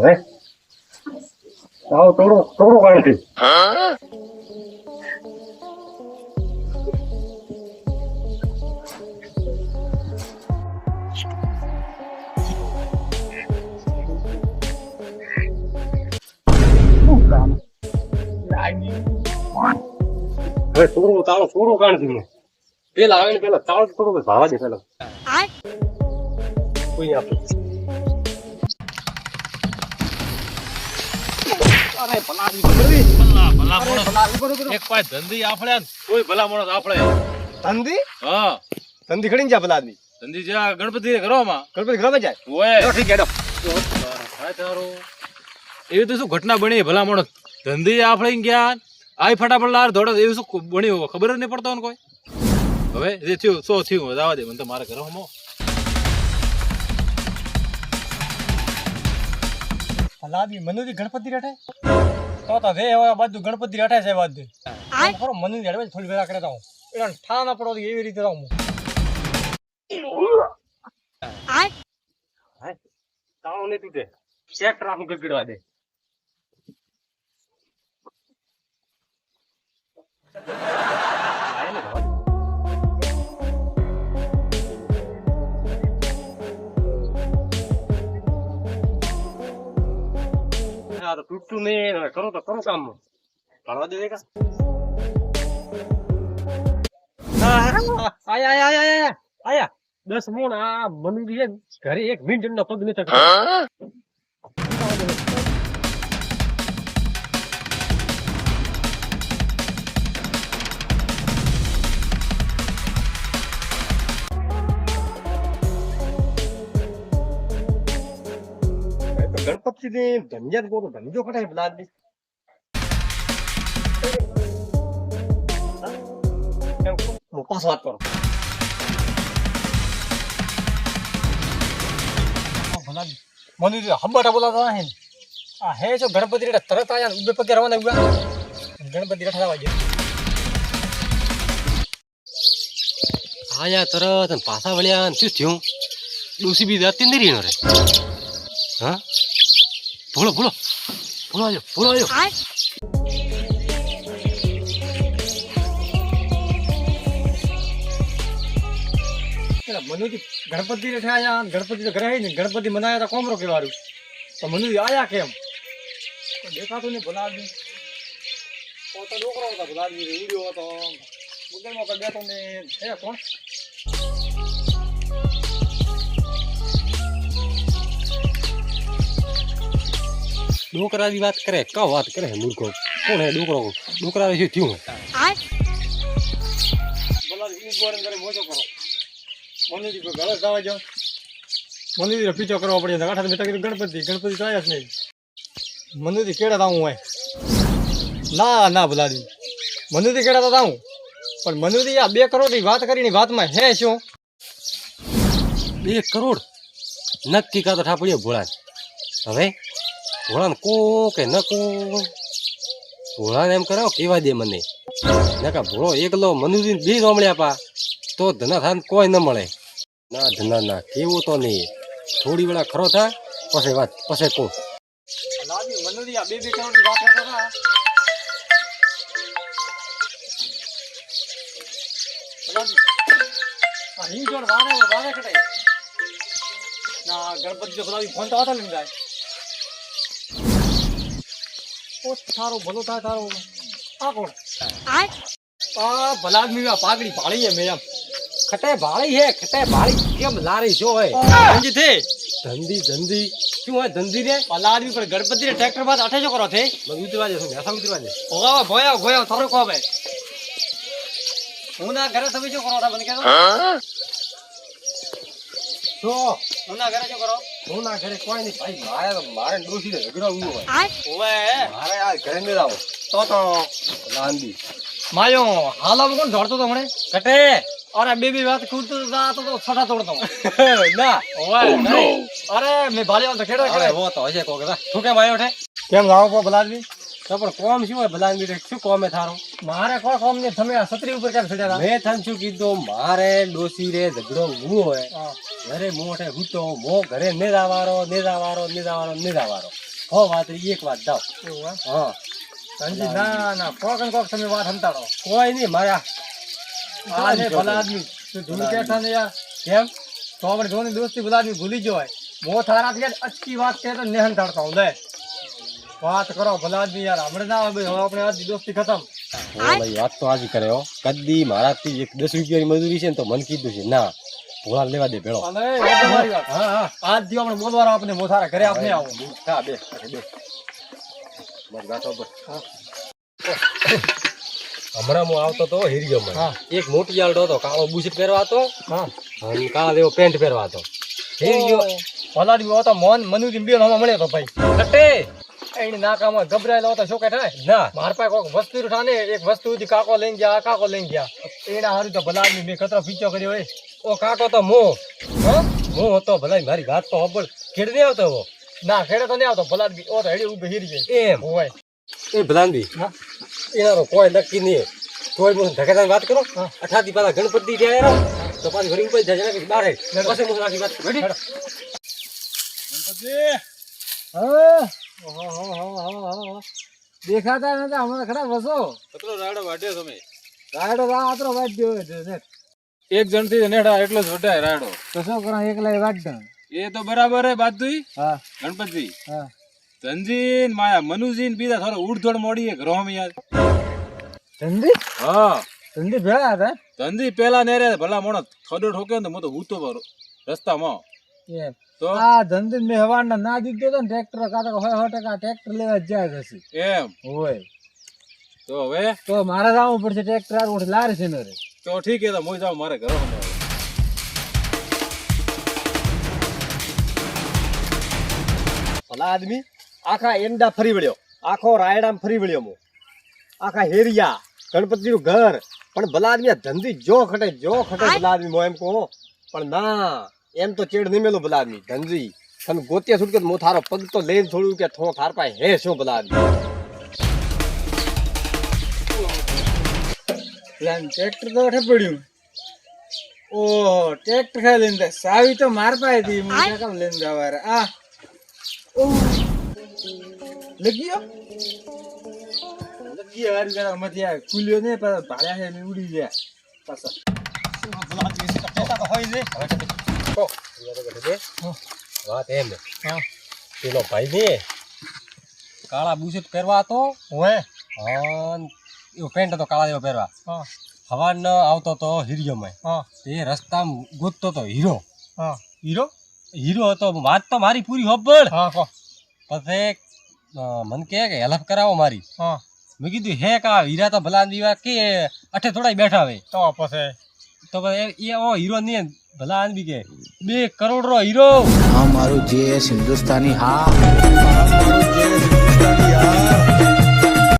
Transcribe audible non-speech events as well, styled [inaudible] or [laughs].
હવે? આવો થોડો થોડું કાઢી. હવે થોડું તાળો થોડું કાઢી મેં પેલા આવે ને પેલા તાળો થોડું ભાવા દે પેલા. કોઈ આપે. અરે ભલા. એક પાય ધંધી આપણે કોઈ ભલા આપણે ધંધી? હા. ધંધી ખડી જા ભલા આદમી ધંધી જે ગણપતિ ઘરોમાં. ગણપતિ ઘરમાં જાય? ઓય. ઠીક હેડો. થાય તારું. એવી તો શું ઘટના બની ભલા માણસ? ધંધી આપણે ગયા આઈ ફટાફટ લાર દોડે એવું શું બન્યું ખબર જ નહીં પડતો ને કોઈ. હવે જે થયું સો થયું જવા દે. મને તો મારે ઘરમાં આદમી મનુજી ગણપતિ રેઠે? તો તો વે હવે બધું ગણપતિ રેઠે છે બધું ખરો મનુજી હેડવે થોડી વેળા કરે તો હું એના ઠા ના પડો એવી રીતે તો હું તાળો નહીં તૂટે. ચેક રાખું ગગડવા દે. આ તો તૂટતું નહીં કરો તો કરો કામ ભરવા દે કા આયા આયા આયા આયા આયા. દસ મોણ આ ને, ઘરે એક મિનિટ નો પગ નથી ગણપતિ ને ધંજન બોલો ધંધો કહો, હું પાછો વાત કરો મનુજી હંબાટા બોલાતા હે આ હે જો ગણપતિ રેટા તરત આયા ઉભે પગે રવાના ઊભા ગણપતિ રેઠા થવા ગયા આયા તરત અને પાછા વળ્યા ને શું થયું ડોસી બી જાતી નહીં રે હા ભૂલો ભૂલો ભૂલો આવ્યો ભૂલો આવ્યો મનુજી ગણપતિ રેઠા આયા ગણપતિ તો ઘરે હે ને ગણપતિ મનાયા તો કોમરો કેવારું. તો મનુજી આયા કેમ? દેખાતું નહીં ભલા તો પોતો ડોકરો હતો ભલા આદમી ઉડ્યો હતો. બુગલમાં કોઈ બેઠો ને થયા કોણ? ડોકરાની વાત કરે કા વાત કરે મૂર્ખો? કોણ હે ડોકરો? ડોકરા શું થયું મંદિર ઈ ગોળન કરે મોજો કરો. મનુજી કોઈ ઘરે જવા જાવ મનુજી પીછો કરવો પડે આઠા કીધું ગણપતિ ગણપતિ તો આયા જ નહીં. મનુજી કેડા તાવું હોય ના ના ભલાજી મંદિરથી કેડા તો તાવું પણ મનુજી આ બે કરોડની વાત કરીને વાતમાં હે શું? બે કરોડ? નક્કી કાતો ઠાપડીએ ભોળા હવે ભોળાને કો કે ન કો? ભોળાને એમ કરાવો કેવા દે મને. નકા ભોળો એકલો મનુજી બે રોમળ્યા પા તો ધના થાન કોઈ ન મળે. ના ધના ના, કેવું તો નહીં. થોડી વેળા ખરો થા, પછી વાત, પછી કો કટાય ના, ગણપતિ ફોન તો આવતા લઈને જાય. ઓ થારો ભલો થાય તારો આ કોણ? આ? ભલા આદમી પાઘડી ભાળી હે મેં આમ ખટે ભાળી હે ખટે ભાળી. કેમ લારી જો હે ધંધી થે ધંધી ધંધી. શું હોય ધંધી રે ભલા આદમી પર ગણપતિ ને ટ્રેક્ટર બાદ અઠે જો કરો થે ઉતરવા જશે મેસા ઉતરવા જશે ઓગાવા ભોયા ભોયા થારો કો હું ના ઘરે તમે કરો મને કહેતો તો હું ના ઘરે શું કરો? હું ના ઘરે કોઈ નહીં. ભાઈ મારે તો મારે ડોસી ને ઊભો હોય. ઓવે મારે આ ઘરે ન આવો તો તો લાંદી માયો હાલામાં કોણ દોડતો તો મને ઘટે અરે બે બે વાત કૂદતો તો તો છઠા તોડતો [laughs] ના. ઓવે. અરે મેં ભાલી તો ખેડો અરે હો તો હશે કોક. તું કેમ લાવો પો તો પણ કોમ શું હોય ભલા મીઠે શું કોમે થારું? મારે કોણ કોમ ને તમે આ છત્રી ઉપર ક્યાં ચડ્યા મેં તને શું કીધું? મારે ડોસી રે ઝઘડો હું હોય. ઘરે મોઢે હૂતો મો ઘરે ને દાવારો ને દાવારો ને દાવારો ને દાવારો હો વાત એક વાત દાવ? હા. ના ના કોક ને કોક તમે વાત સમતાડો કોઈ નહીં મારા આજે ભલા આદમી. તું ધૂળ બેઠા ને યાર. કેમ? તો આપણે જોની દોસ્તી ભલા આદમી ભૂલી હોય મો થારા થી અચ્છી વાત કે તો નેહન થાડતા હું લે. વાત કરો ભલા આદમી યાર હમણાં ના આવે હવે આપણે આજ દોસ્તી ખતમ. ભાઈ વાત તો આજ કરે હો. કદી મારાથી એક દસ રૂપિયાની મજૂરી છે ને તો મન કીધું છે. ના ભોળા લેવા દે ભેળો. અને એ તમારી વાત. હા હા. આજ દી આપણે બોલવાનો આપણે મોથારા ઘરે આપણે આવો. હા બે. બે. મારી વાતો પર. હમણાં હું આવતો તો હિરિયો માં હા. એક મોટી આલડો હતો કાળો બુશટ પહેરવા હતો. હા. અને કાળા એવો પેન્ટ પહેરવા હતો. હિરિયો. ગયો આદમી હોતો મોહન મનુજી બે હમણાં મળ્યો તો ભાઈ. એની નાકામાં ગભરાયેલો હતો શું કે થાય ના માર પાસે કોઈક વસ્તુ ઉઠાને એક વસ્તુ હતી કાકો લઈને ગયા આ કાકો લઈને ગયા. એના હારું તો ભલા આદમી મેં કચરો પીચો કર્યો હોય. ઓ કાકો તો મો હા? મો હતો ભલાઈ મારી વાત તો હબળ ખેડ નહીં આવતો હો ના ખેડે તો નહીં આવતો ભલા ઓ તો હેડી ઊભી હીરી જાય એમ? હોય. એ ભલાનબી હા. એના તો કોઈ નક્કી નહીં. કોઈ મને ધકેદાની વાત કરો. અઠાથી પેલા ગણપતિ જાય તો પાછી ઘડી ઉપર જાય બારે. પછી હું વાત. રેડી દેખાતા નથી હમણાં ખરા વસો. કેટલો રાડો વાટ્યો તમે. રાયડો રાત્રો વાટ્યો છે. એક જણથી નેડા એટલો જ વટાય રાડો. તો શું કરો એકલા વાંચતો એ તો બરાબર હે બાદુઈ. હા. ગણપતિ હા. ધનજી માયા મનુજી બીજા થોડો ઉડધોડ મોડી એક રોમ યાર. ધનજી? હા. ધનજી ભેળા હતા ધનજી પેલા ને રે ભલા મોણો થોડો ઠોકે ને તો હું તો રસ્તામાં. તો? આ ધંધી મેં હવાના ના દીધો તો ને ટ્રેક્ટર કાતો હોય ટકા ટ્રેક્ટર લેવા જાય છે એમ. હોય. તો હવે? તો મારે જવું પડશે ટ્રેક્ટર આ ઉઠ લારે છે ને રે તો ઠીક હે તો હું જાઉં મારે ઘરે ભલા આદમી આખા એંડા ફરી વળ્યો. આખો રાયડામ ફરી વળ્યો હું આખા હેરિયા ગણપતિનું ઘર. પણ ભલા આદમી ધંધી જો ખટે જો ખટે ભલા આદમી હું એમ કહો પણ ના. એમ તો ચેડ નહીં મેલું ભલા આદમી. ધંધી તમે ગોત્યા છૂટકે મો થારો પગ તો લઈને થોડું કે થો થાર પાસે હે શું ભલા આદમી. ટ્રેક્ટર તો અઠે પડ્યું. ઓ ટ્રેક્ટર ખાઈ લઈને. સાવી તો માર પાસે હતી. હું કામ લઈને જવા રે આ. ઓ લગ્યો ગયો? લગી ગયો. હારી જરા મથી આ ખુલ્યો ને પાછા ભાળ્યા છે ને ઉડી ગયા. પાછા. હોય ને વાત એમ. હા. પેલો ભાઈ ને કાળા બુશટ પહેરવા હતો? હોય અન એવો પેન્ટ હતો કાળા જેવો પહેરવા. હા. હવાન આવતો તો હિરિયોમાં હા. તે રસ્તામાં ગોતતો તો હીરો. હા. હીરો? હીરો હતો વાત તો મારી પૂરી હોબળ હા કહો પછી મને કહે કે હેલ્પ કરાવો મારી. હા. મેં કીધું હે કા હીરા તો ભલા દીવા કે અઠે થોડા બેઠા હોય તો પછી? તો એ- હીરો નહીં ભલા આનબી કે? બે કરોડ રો હીરો હા મારું જે હિન્દુસ્તાની હા.